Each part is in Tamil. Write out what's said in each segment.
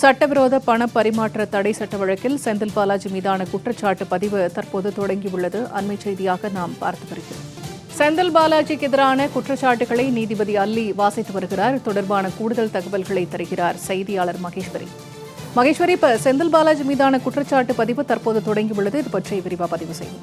சட்டவிரோத பண பரிமாற்ற தடை சட்ட வழக்கில் செந்தில் பாலாஜி மீதான குற்றச்சாட்டு பதிவு தற்போது தொடங்கியுள்ளது. அண்மை செய்தியாக நாம் பார்த்து வருகிறோம். செந்தில் பாலாஜிக்கு எதிரான குற்றச்சாட்டுகளை நீதிபதி அல்லி வாசித்து வருகிறார். தொடர்பான கூடுதல் தகவல்களை தருகிறார் செய்தியாளர் மகேஸ்வரி. மகேஸ்வரி இப்ப செந்தில் பாலாஜி மீதான குற்றச்சாட்டு பதிவு தற்போது தொடங்கியுள்ளது. இது பற்றி விரிவா பதிவு செய்யும்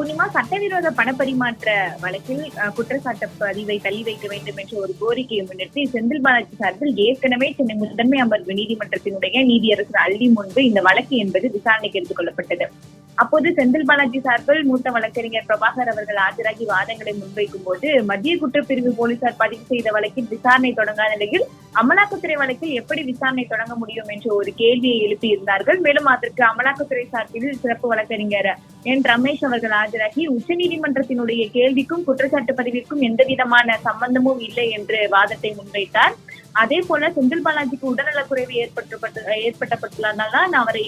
பூர்ணிமா சட்டவிரோத பணப்பரிமாற்ற வழக்கில் குற்றச்சாட்டு பதிவை தள்ளி வைக்க வேண்டும் என்ற ஒரு கோரிக்கையை முன்னிறுத்தி செந்தில் பாலாஜி சார்பில் ஏற்கனவே சென்னை முதன்மை அமர்வு நீதிமன்றத்தினுடைய நீதியரசர் அள்ளி முன்பு இந்த வழக்கு என்பது விசாரணைக்கு எடுத்துக் கொள்ளப்பட்டது. அப்போது செந்தில் பாலாஜி சார்பில் மூத்த வழக்கறிஞர் பிரபாகர் அவர்கள் ஆஜராகி வாதங்களை முன்வைக்கும் போது மத்திய குற்றப்பிரிவு போலீசார் பதிவு செய்த வழக்கில் விசாரணை தொடங்காத நிலையில் அமலாக்கத்துறை வழக்கில் எப்படி விசாரணை தொடங்க முடியும் என்ற ஒரு கேள்வியை எழுப்பியிருந்தார்கள். மேலும் அதற்கு அமலாக்கத்துறை சார்பில் சிறப்பு வழக்கறிஞர் என் ரமேஷ் அவர்கள் ஆஜராகி உச்சநீதிமன்றத்தினுடைய கேள்விக்கும் குற்றச்சாட்டு பதிவிற்கும் எந்த விதமான சம்பந்தமும் இல்லை என்று வாதத்தை முன்வைத்தார். அதே போல செந்தில் பாலாஜிக்கு உடல்நலக்குறைவு ஏற்பட்டு ஏற்பட்டப்பட்டுள்ளதால் அவரை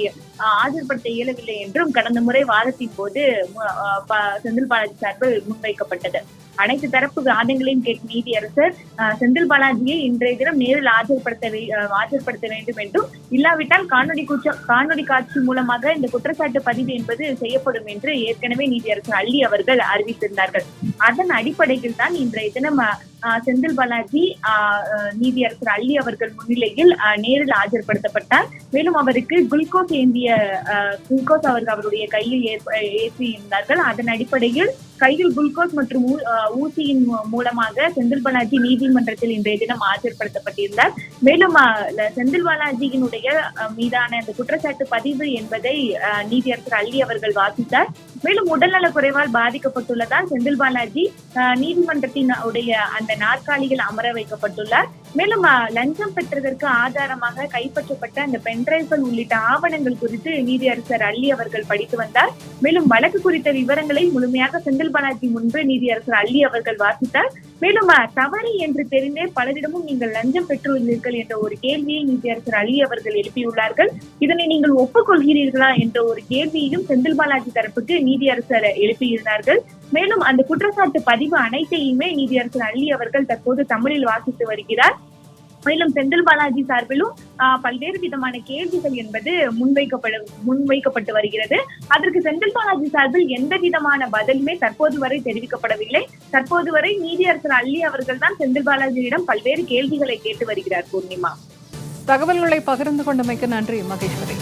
ஆஜர்படுத்த இயலவில்லை என்றும் கடந்த அந்த முறை வாதத்தின் போது செந்தில் பாலாஜி சார்பில் முன்வைக்கப்பட்டது. அனைத்து தரப்பு வாதங்களையும் கேட்ட நீதியரசர் செந்தில் பாலாஜியை இன்றைய தினம் நேரில் ஆஜர்படுத்த ஆஜர்படுத்த வேண்டும் என்றும் இல்லாவிட்டால் காணொலி கூச்ச காணொலி காட்சி மூலமாக இந்த குற்றச்சாட்டு பதிவு என்பது செய்யப்படும் என்று ஏற்கனவே நீதியரசர் அள்ளி அவர்கள் அறிவித்திருந்தார்கள். அதன் அடிப்படையில் தான் இன்றைய தினம் செந்தில் பாலாஜி நீதியரசர் அள்ளி அவர்கள் முன்னிலையில் நேரில் ஆஜர்படுத்தப்பட்டார். மேலும் அவருக்கு குளுக்கோஸ் ஏந்திய ஆஹ், குளுக்கோஸ் அவர்கள் அவருடைய கையில் ஏற்ப- ஏற்றி இருந்தார்கள் அதன் அடிப்படையில் கையில் குளுக்கோஸ் மற்றும் ஊசியின் மூலமாக செந்தில் பாலாஜி நீதிமன்றத்தில் இன்றைய தினம் ஆஜர்படுத்தப்பட்டிருந்தார். மேலும் செந்தில் பாலாஜியினுடைய மீதான இந்த குற்றச்சாட்டு பதிவு என்பதை நீதியரசர் அள்ளி அவர்கள் வாசித்தார். மேலும் உடல்நலக் குறைவால் பாதிக்கப்பட்டுள்ளதால் செந்தில் பாலாஜி நீதிமன்றத்தின் உடைய அந்த நாற்காலியில் அமர வைக்கப்பட்டுள்ளார் மேலும் லஞ்சம் பெற்றதற்கு ஆதாரமாக கைப்பற்றப்பட்ட அந்த பென்டிரைவ்கள் உள்ளிட்ட ஆவணங்கள் குறித்து நீதியரசர் அள்ளி அவர்கள் படித்து வந்தார். மேலும் வழக்கு குறித்த விவரங்களை முழுமையாக செந்தில் பாலாஜி முன்பு நீதியரசர் அள்ளி அவர்கள் வாசித்தார். மேலும் தவறு என்று தெரிந்தே பலரிடமும் நீங்கள் லஞ்சம் பெற்றுள்ளீர்கள் என்ற ஒரு கேள்வியை நீதியரசர் அள்ளி அவர்கள் எழுப்பியுள்ளார்கள். இதனை நீங்கள் ஒப்புக்கொள்கிறீர்களா என்ற ஒரு கேள்வியையும் செந்தில் பாலாஜி தரப்புக்கு நீதியரசர் எழுப்பியிருந்தார்கள். மேலும் அந்த குற்றச்சாட்டு பதிவு அனைத்தையுமே நீதியரசர் அள்ளி அவர்கள் தற்போது தமிழில் வாசித்து வருகிறார். மேலும் செந்தில் பாலாஜி சார்பிலும் பல்வேறு விதமான கேள்விகள் என்பது முன்வைக்கப்பட முன்வைக்கப்பட்டு வருகிறது. அதற்கு செந்தில் பாலாஜி சார்பில் எந்த விதமான பதிலுமே தற்போது வரை தெரிவிக்கப்படவில்லை. தற்போது வரை நீதியரசர் அள்ளி அவர்கள் தான் செந்தில் பாலாஜியிடம் பல்வேறு கேள்விகளை கேட்டு வருகிறார் பூர்ணிமா. தகவல்களை பகிர்ந்து கொண்டமைக்கு நன்றி மகேஸ்வரி.